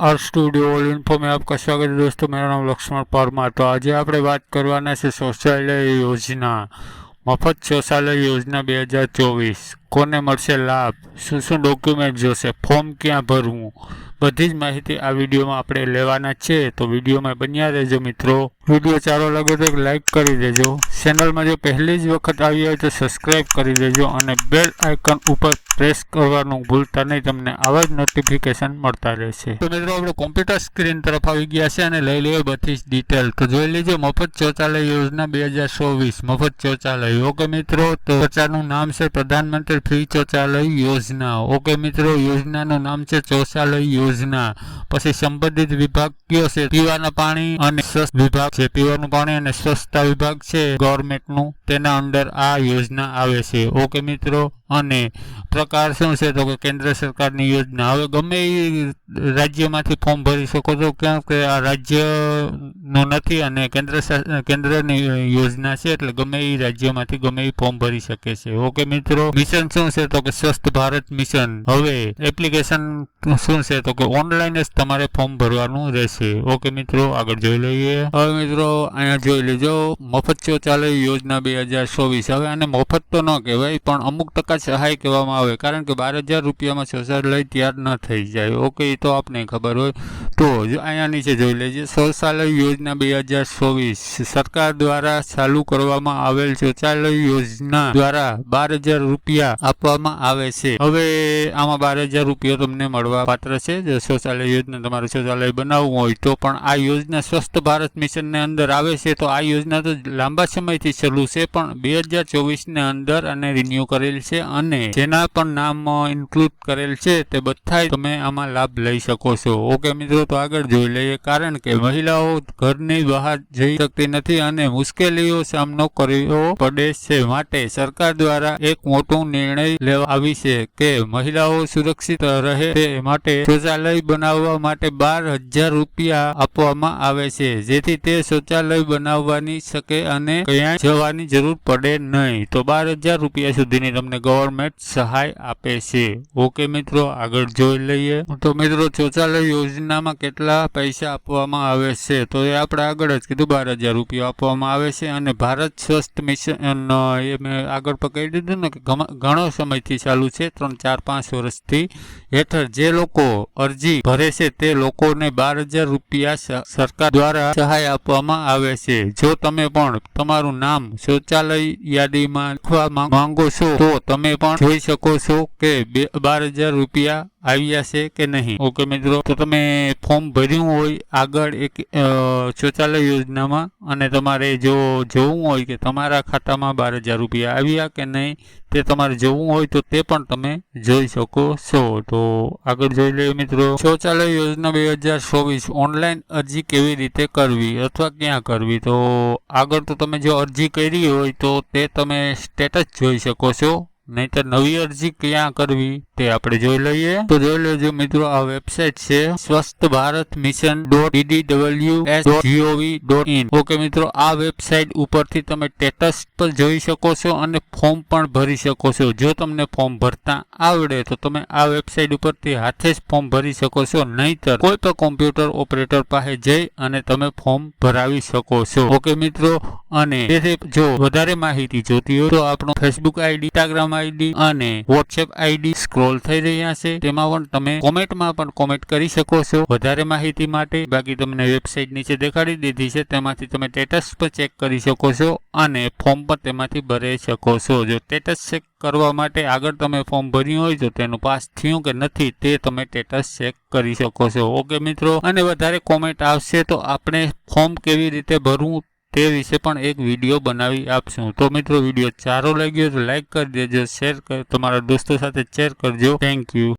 R studio all ઇન્ફોમે આપકા સ્વાગત દોસ્તો, મારું નામ લક્ષ્મણ પરમાર. તો આજે આપણે વાત કરવાના છે શૌચાલય યોજના, મફત શૌચાલય યોજના બે હજાર ચોવીસ. કોને મળશે લાભ? શું શું ડોક્યુમેન્ટ જોશે? ફોર્મ ક્યાં ભરવું? બધી જ માહિતી આ વિડીયોમાં આપણે લેવાના છે. તો વિડીયોમાં બન્યા રહેજો મિત્રો. વીડિયો સારો લાગે તો એક લાઈક કરી દેજો. ચેનલમાં જો પહેલી જ વખત આવી હોય તો સબસ્ક્રાઈબ કરી દેજો અને બેલ આઇકન ઉપર પ્રેસ કરવાનું ભૂલતા નહીં. તમને આવા જ નોટિફિકેશન મળતા રહેશે. તો મિત્રો, આપણે કોમ્પ્યુટર સ્ક્રીન તરફ આવી ગયા છે અને લઈ લઈએ બધી જ ડિટેલ તો જોઈ લેજો, મફત શૌચાલય યોજના બે હજાર ચોવીસ. મફત શૌચાલય. ઓકે મિત્રો, તો શૌચાલયનું નામ છે પ્રધાનમંત્રી ફ્રી શૌચાલય યોજના ઓકે મિત્રો યોજનાનું નામ છે શૌચાલય યોજના પછી સંબંધિત વિભાગ કયો છે? પીવાના પાણી અને સ્વચ્છ વિભાગ છે. પીવાનું પાણી અને સ્વચ્છતા વિભાગ છે. ગવર્મેન્ટનું તેના અંદર આ યોજના આવે છે. ઓકે મિત્રો અને પ્રકાર શું છે તો કે કેન્દ્ર સરકારની યોજના. હવે ગમે એ રાજ્યમાંથી ફોર્મ ભરી શકો છો કેમ કે આ રાજ્યનું નથી અને કેન્દ્ર કેન્દ્રની યોજના છે, એટલે ગમે એ રાજ્યમાંથી ગમે એ ફોર્મ ભરી શકે છે. ઓકે મિત્રો, મિશન શું છે તો કે સ્વસ્થ ભારત મિશન. હવે એપ્લિકેશન શું છે તો કે ઓનલાઈન જ તમારે ફોર્મ ભરવાનું રહેશે. ઓકે મિત્રો, આગળ જોઈ લઈએ. હવે મિત્રો, અહીંયા જોઈ લેજો. મફત શૌચાલય યોજના બે હજાર ચોવીસ. હવે આને મફત તો ન કહેવાય, પણ અમુક ટકા સહાય કહેવામાં આવે, કારણ કે બાર હજાર રૂપિયામાં શૌચાલય તૈયાર ન થઈ જાય. ઓકે, એ તો આપને ખબર હોય. તો અહીંયા નીચે જોઈ લેજે શૌચાલય યોજના બે હજાર ચોવીસ. સરકાર દ્વારા ચાલુ કરવામાં આવેલ શૌચાલય યોજના દ્વારા બાર હજાર રૂપિયા આપવામાં આવે છે. હવે આમાં બાર હજાર રૂપિયા તમને મળવા પાત્ર છે. જો શૌચાલય યોજના તમારે શૌચાલય બનાવવું હોય તો પણ આ યોજના સ્વસ્થ ભારત મિશનને અંદર આવે છે. તો આ યોજના તો લાંબા સમયથી ચાલુ છે, પણ બે હજાર ચોવીસને અંદર અને રિન્યૂ કરેલ છે. અને જેના પણ નામ ઇન્ક્લુડ કરેલ છે તે બધાય તમે આમાં લાભ લઈ શકો છો. ઓકે મિત્રો, તો આગળ જોઈ લઈએ. કારણ કે મહિલાઓ ઘરની બહાર જઈ શકતી નથી અને મુશ્કેલીઓ સામનો કરવો પડે છે માટે સરકાર દ્વારા એક મોટો નિર્ણય લેવા આવી છે કે મહિલાઓ સુરક્ષિત રહે તે માટે શૌચાલય બનાવવા માટે બાર હજાર રૂપિયા આપવામાં આવે છે, જેથી તે શૌચાલય બનાવવાની શકે અને ક્યાંય જવાની જરૂર પડે નહીં. તો બાર હજાર રૂપિયા સુધીની તમને ગવર્મેન્ટ સહાય આપે છે. ઓકે મિત્રો, આગળ જોઈ લઈએ. તો મિત્રો શૌચાલય યોજનામાં કેટલા પૈસા આપવામાં આવે છે? તો એ આપણે આગળ જ કીધું, બાર હજાર રૂપિયા આપવામાં આવે છે અને ભારત સ્વસ્થ મિશન એ મેં આગળ પકડી દીધું ને કે ઘણો સમયથી ચાલુ છે, ત્રણ, ચાર, પાંચ વર્ષથી. હેઠળ જે લોકો અરજી ભરે છે, તે લોકોને બાર હજાર રૂપિયા સરકાર દ્વારા સહાય આપવામાં આવે છે. જો તમે પણ તમારું નામ શૌચાલય યાદીમાં લખવા માંગો છો, તો તમે પણ જોઈ શકો છો કે બાર હજાર રૂપિયા આવ્યા છે કે નહીં? ઓકે મિત્રો, તો તમે ફોર્મ ભર્યું હોય આગળ એક શૌચાલય યોજનામાં અને તમારે જો જોવું હોય કે તમારા ખાતામાં બાર હજાર રૂપિયા આવ્યા કે નહીં, તે તમારે જોવું હોય તો તે પણ તમે જોઈ શકો છો. તો આગળ જોઈ લઈએ મિત્રો, શૌચાલય યોજના બે હજાર ચોવીસ ઓનલાઈન અરજી કેવી રીતે કરવી અથવા ક્યાં કરવી? તો આગળ તો તમે જો અરજી કરી હોય તો તે તમે સ્ટેટસ જોઈ શકો છો. નહીતર નવી અરજી ક્યાં કરવી તે આપણે જોઈ લઈએ. તો જોઈ લેજો મિત્રો, આ વેબસાઇટ છે Swasth Bharat mission dot DDW S GOV dot in okay મિત્રો, આ વેબસાઇટ ઉપરથી તમે સ્ટેટસ પર જોઈ શકો છો અને ફોર્મ પણ ભરી શકો છો. જો તમને ફોર્મ ભરતા આવડે તો તમે આ વેબસાઇટ ઉપરથી હાથે જ ફોર્મ ભરી શકો છો. નહીતર કોઈ પણ કોમ્પ્યુટર ઓપરેટર પાસે જઈ અને તમે ફોર્મ ભરાવી શકો છો. ઓકે મિત્રો, અને જો વધારે માહિતી જોતી હોય તો આપણો ફેસબુક આઈડી ઇન્સ્ટાગ્રામ આઈડી અને વોટ્સએપ આઈડી સ્ક્રોલ થઈ રહ્યા છે. તેમાં પણ તમે કોમેન્ટમાં પણ કોમેન્ટ કરી શકો છો. વધારે માહિતી માટે બાકી તમને વેબસાઇટ નીચે દેખાડી દીધી છે. તેમાંથી તમે સ્ટેટસ પણ ચેક કરી શકો છો અને ફોર્મ પણ તેમાંથી ભરી શકો છો. જો સ્ટેટસ ચેક કરવા માટે આગળ તમે ફોર્મ ભર્યું હોય તો તેનું પાસ થયું કે નથી, તે તમે સ્ટેટસ ચેક કરી શકો છો. ઓકે મિત્રો, અને વધારે કોમેન્ટ આવશે તો આપણે ફોર્મ કેવી રીતે ભરવું તે વિશે પણ એક વીડિયો બનાવી આપશું. તો મિત્રો વીડિયો સારો લાગ્યો તો લાઈક કરી દેજો શેર કર તમારા દોસ્તો સાથે શેર કરજો. Thank you